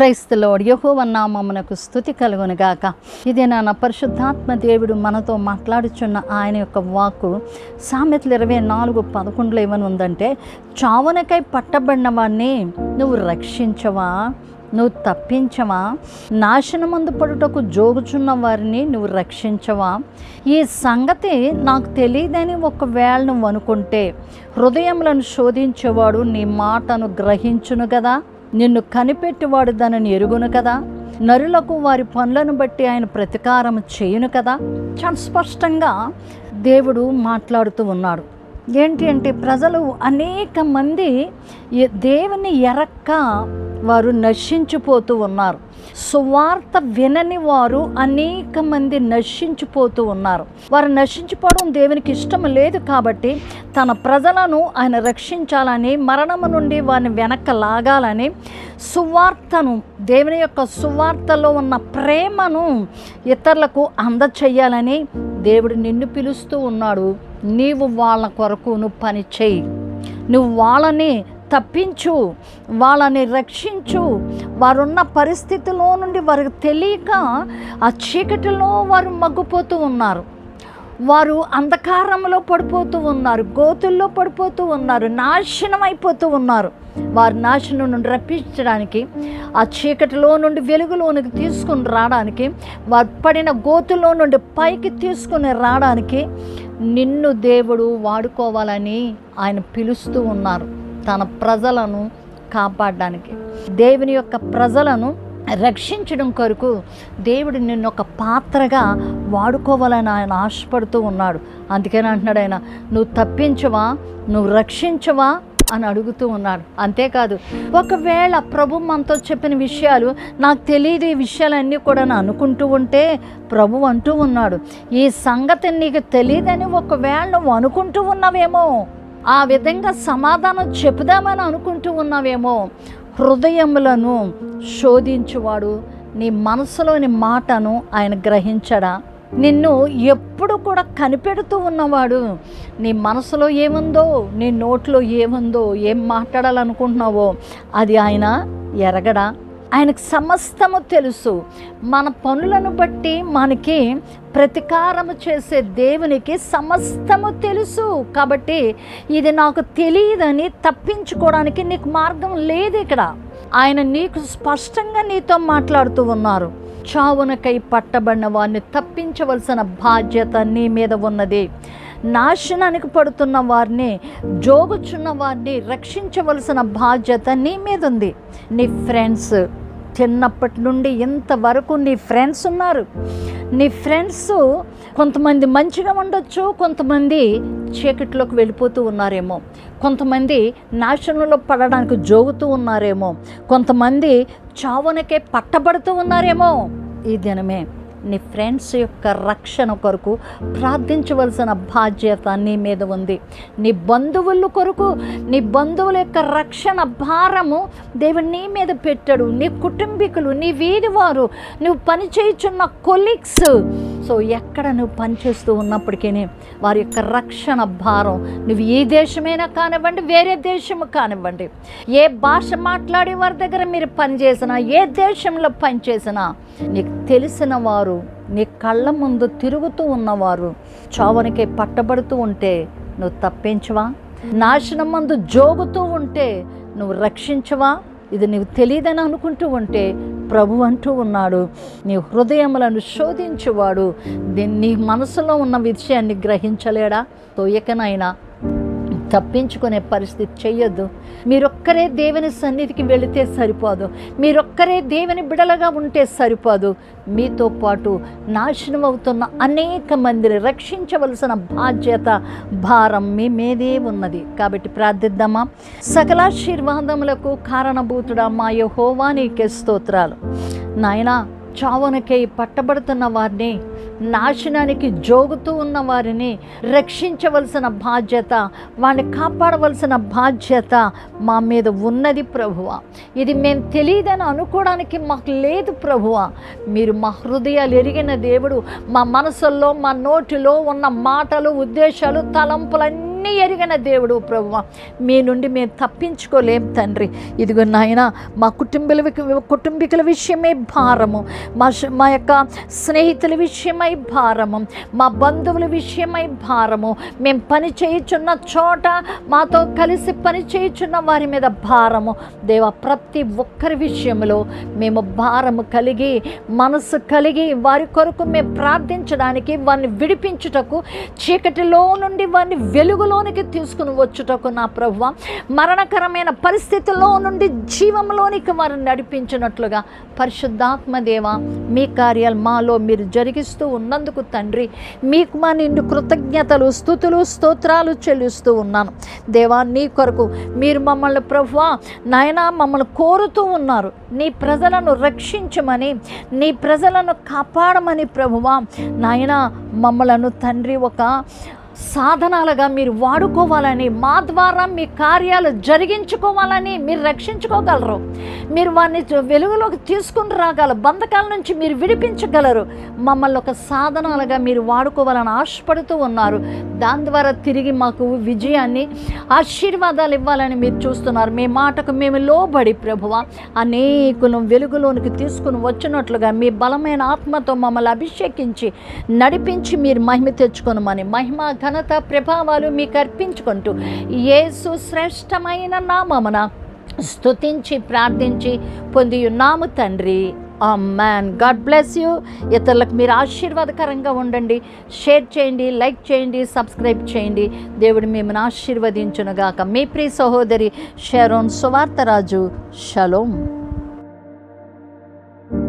క్రైస్తలోడ్ యహోవన్నామమునకు స్థుతి కలుగునుగాక. ఇది నా పరిశుద్ధాత్మ దేవుడు మనతో మాట్లాడుచున్న ఆయన యొక్క వాక్కు సామెతలు ఇరవై నాలుగు పదకొండులో ఏమని ఉందంటే చావునకై పట్టబడిన వాడిని నువ్వు రక్షించవా? నువ్వు తప్పించవా? నాశనమందు పడుటకు జోగుచున్న వారిని నువ్వు రక్షించవా? ఈ సంగతి నాకు తెలియదని ఒకవేళ నువ్వు అనుకుంటే హృదయములను శోధించేవాడు నీ మాటను గ్రహించును కదా నిన్ను కనిపెట్టివాడు దానిని ఎరుగును కదా. నరులకు వారి పనులను బట్టి ఆయన ప్రతీకారం చేయును కదా. చాలా స్పష్టంగా దేవుడు మాట్లాడుతూ ఉన్నాడు. ఏంటి అంటే ప్రజలు అనేక మంది దేవుని ఎరక్క వారు నశించిపోతూ ఉన్నారు. సువార్త వినని వారు అనేక మంది నశించిపోతూ ఉన్నారు. వారు నశించిపోవడం దేవునికి ఇష్టం లేదు కాబట్టి తన ప్రజలను ఆయన రక్షించాలని మరణము నుండి వారిని వెనక లాగాలని సువార్తను దేవుని యొక్క సువార్తలో ఉన్న ప్రేమను ఇతరులకు అందచేయాలని దేవుడు నిన్ను పిలుస్తూ ఉన్నాడు. నీవు వాళ్ళ కొరకు నువ్వు పని చేయి. నువ్వు వాళ్ళని తప్పించు వాళ్ళని రక్షించు. వారున్న పరిస్థితిలో నుండి వారికి తెలియక ఆ చీకటిలో వారు మగ్గిపోతూ ఉన్నారు. వారు అంధకారంలో పడిపోతూ ఉన్నారు గోతుల్లో పడిపోతూ ఉన్నారు నాశనం అయిపోతూ ఉన్నారు. వారి నాశనం నుండి రప్పించడానికి ఆ చీకటిలో నుండి వెలుగులోనికి తీసుకుని రావడానికి వారు పడిన గోతులో నుండి పైకి తీసుకుని రావడానికి నిన్ను దేవుడు వాడుకోవాలని ఆయన పిలుస్తూ ఉన్నారు తన ప్రజలను కాపాడడానికి. దేవుని యొక్క ప్రజలను రక్షించడం కొరకు దేవుడు నిన్ను ఒక పాత్రగా వాడుకోవాలని ఆయన ఆశపడుతూ ఉన్నాడు. అందుకని అంటున్నాడు ఆయన నువ్వు తప్పించవా? నువ్వు రక్షించవా? అని అడుగుతూ ఉన్నాడు అంతేకాదు ఒకవేళ ప్రభు మనతో చెప్పిన విషయాలు నాకు తెలియదు ఈ విషయాలన్నీ కూడా నేను అనుకుంటూ ఉంటే ప్రభు అంటూ ఉన్నాడు ఈ సంగతి నీకు తెలియదని ఒకవేళ నువ్వు అనుకుంటూ ఉన్నావేమో ఆ విధంగా సమాధానం చెబుదామని అనుకుంటూ ఉన్నావేమో హృదయములను శోధించువాడు నీ మనసులోని మాటను ఆయన గ్రహించడా? నిన్ను ఎప్పుడు కూడా కనిపెడుతూ ఉన్నవాడు. నీ మనసులో ఏముందో నీ నోట్లో ఏముందో ఏం మాట్లాడాలనుకుంటున్నావో అది ఆయన ఎరగడా? ఆయనకు సమస్తము తెలుసు. మన పనులను బట్టి మనకి ప్రతీకారము చేసే దేవునికి సమస్తము తెలుసు. కాబట్టి ఇది నాకు తెలియదని తప్పించుకోవడానికి నీకు మార్గం లేదు ఇక్కడ ఆయన నీకు స్పష్టంగా నీతో మాట్లాడుతూ ఉన్నారు. చావునకై పట్టబడిన వారిని తప్పించవలసిన బాధ్యత నీ మీద ఉన్నది. నాశనానికి పడుతున్న వారిని జోగుచున్న వారిని రక్షించవలసిన బాధ్యత నీ మీద ఉంది నీ ఫ్రెండ్స్ చిన్నప్పటి నుండి ఇంతవరకు నీ ఫ్రెండ్స్ ఉన్నారు. నీ ఫ్రెండ్స్ కొంతమంది మంచిగా ఉండొచ్చు కొంతమంది చీకట్లోకి వెళ్ళిపోతూ ఉన్నారేమో. కొంతమంది నాశనంలో పడడానికి జోగుతూ ఉన్నారేమో. కొంతమంది చావునకే పట్టబడుతూ ఉన్నారేమో ఈ దినమే. నీ ఫ్రెండ్స్ యొక్క రక్షణ కొరకు ప్రార్థించవలసిన బాధ్యత నీ మీద ఉంది. నీ బంధువుల కొరకు నీ బంధువుల యొక్క రక్షణ భారము దేవుడు నీ మీద పెట్టాడు. నీ కుటుంబీకులు నీ వీధి వారు నువ్వు పనిచేయుచున్న కొలీగ్స్ సో ఎక్కడ నువ్వు పనిచేస్తూ ఉన్నప్పటికీ వారి యొక్క రక్షణ భారం. నువ్వు ఏ దేశమైనా కానివ్వండి వేరే దేశము కానివ్వండి ఏ భాష మాట్లాడే వారి దగ్గర మీరు పనిచేసినా ఏ దేశంలో పనిచేసినా నీకు తెలిసిన వారు నీ కళ్ళ ముందు తిరుగుతూ ఉన్నవారు చావనికి పట్టబడుతూ ఉంటే నువ్వు తప్పించవా? నాశనం మందు జోగుతూ ఉంటే నువ్వు రక్షించవా? ఇది నీకు తెలియదని అనుకుంటూ ఉంటే ప్రభు అంటూ ఉన్నాడు నీ హృదయములను శోధించువాడు దీన్ని నీ మనసులో ఉన్న విషయాన్ని గ్రహించలేడా? తోయకనైనా తప్పించుకునే పరిస్థితి చెయ్యొద్దు. మీరొక్కరే దేవుని సన్నిధికి వెళితే సరిపోదు. మీరొక్కరే దేవుని బిడలగా ఉంటే సరిపోదు. మీతో పాటు నాశనం అవుతున్న అనేక మందిని రక్షించవలసిన బాధ్యత భారం మీ మీదే ఉన్నది. కాబట్టి ప్రార్థిద్దామా? సకలాశీర్వాదములకు కారణభూతుడా మా యహోవా నీకే స్తోత్రాలు. నాయనా చావునకై పట్టబడుతున్న వారిని నాశనానికి జోగుతూ ఉన్న వారిని రక్షించవలసిన బాధ్యత వారిని కాపాడవలసిన బాధ్యత మా మీద ఉన్నది ప్రభువ. ఇది మేము తెలియదని అనుకోవడానికి మాకు లేదు ప్రభువ. మీరు మా హృదయాలు ఎరిగిన దేవుడు మా మనసుల్లో మా నోటిలో ఉన్న మాటలు ఉద్దేశాలు తలంపులన్నీ అన్నీ ఎరిగిన దేవుడు ప్రభువ. మీ నుండి మేము తప్పించుకోలేం తండ్రి. ఇదిగో నాయన మా కుటుంబీల కుటుంబీకుల విషయమే భారము. మా మా యొక్క స్నేహితుల విషయమై భారము. మా బంధువుల విషయమై భారము. మేము పని చేయుచున్న చోట మాతో కలిసి పని చేయుచున్న వారి మీద భారము. దేవ ప్రతి ఒక్కరి విషయంలో మేము భారము కలిగి మనసు కలిగి వారి కొరకు మేము ప్రార్థించడానికి వారిని విడిపించుటకు చీకటిలో నుండి వారిని వెలుగులోనికి తీసుకుని వచ్చుటకు నా ప్రభు మరణకరమైన పరిస్థితుల్లో నుండి జీవంలోనికి వారిని నడిపించినట్లుగా పరిశుద్ధాత్మ దేవ మీ కార్యాలు మాలో మీరు జరిగిస్తూ ఉన్నందుకు తండ్రి మీకు మా నిండు కృతజ్ఞతలు స్థుతులు స్తోత్రాలు చెల్లిస్తూ ఉన్నాను. దేవా నీ కొరకు మీరు మమ్మల్ని ప్రభువా నాయనా మమ్మల్ని కోరుతూ ఉన్నారు. నీ ప్రజలను రక్షించమని నీ ప్రజలను కాపాడమని ప్రభువా నాయనా మమ్మలను తండ్రి ఒక సాధనాలుగా మీరు వాడుకోవాలని మా ద్వారా మీ కార్యాలు జరిగించుకోవాలని మీరు రక్షించుకోగలరు. మీరు వారిని వెలుగులోకి తీసుకుని రాగల బంధకాల నుంచి మీరు విడిపించగలరు. మమ్మల్ని ఒక సాధనాలుగా మీరు వాడుకోవాలని ఆశపడుతూ ఉన్నారు. దాని ద్వారా తిరిగి మాకు విజయాన్ని ఆశీర్వాదాలు ఇవ్వాలని మీరు చూస్తున్నారు. మీ మాటకు మేము లోబడి ప్రభువ అనేకులను వెలుగులోనికి తీసుకుని వచ్చినట్లుగా మీ బలమైన ఆత్మతో మమ్మల్ని అభిషేకించి నడిపించి మీరు మహిమ తెచ్చుకొనమని మహిమ ఘనత ప్రభావాలు మీకు అర్పించుకుంటూ యేసు శ్రేష్టమైన నామమున స్తుతించి ప్రార్థించి పొంది ఉన్నాము తండ్రి. ఆ మ్యాన్ గాడ్ బ్లెస్ యూ ఇతరులకు మీరు ఆశీర్వాదకరంగా ఉండండి. షేర్ చేయండి లైక్ చేయండి సబ్స్క్రైబ్ చేయండి. దేవుడు మిమ్మల్ని ఆశీర్వదించునుగాక. మీ ప్రియ సహోదరి షరోన్ సువార్తరాజు. షలోం